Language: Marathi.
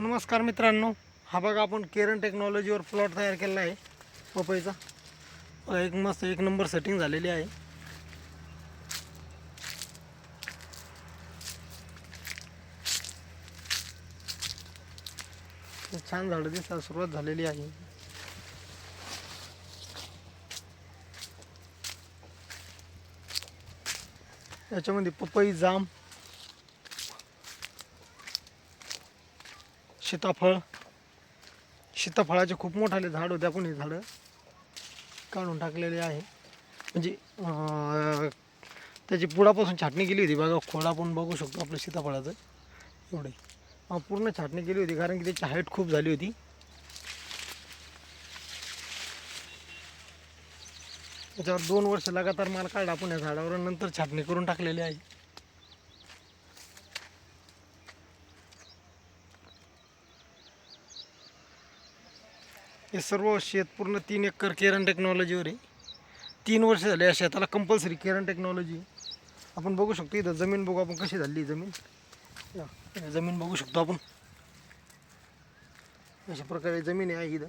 नमस्कार मित्रांनो हा बघा आपण केरन टेक्नॉलॉजीवर प्लॉट तयार केलेला आहे पपईचा. बघा, एक मस्त एक नंबर सेटिंग झालेली आहे. छान झाडं दिसायला सुरुवात झालेली आहे. याच्यामध्ये पपई जाम सीताफळ. सीताफळाचे खूप मोठाले झाड होते. आपण हे झाडं काढून टाकलेले आहे. म्हणजे त्याची पुडापासून छाटणी केली होती. बघा खोड आपण बघू शकतो आपलं सीताफळाचं. एवढे. पूर्ण छाटणी केली होती कारण की त्याची हाईट खूप झाली होती. त्याच्यावर दोन वर्ष लगातार माल काढला आपण या झाडावर नंतर छाटणी करून टाकलेली आहे. हे सर्व शेत पूर्ण तीन एकर केरन टेक्नॉलॉजीवर आहे. तीन वर्ष झाले या शेताला कंपल्सरी केरन टेक्नॉलॉजी आपण बघू शकतो इथं जमीन बघू आपण कशी झाली जमीन. या, जमीन बघू शकतो आपण. अशा प्रकारे जमीन आहे इथं.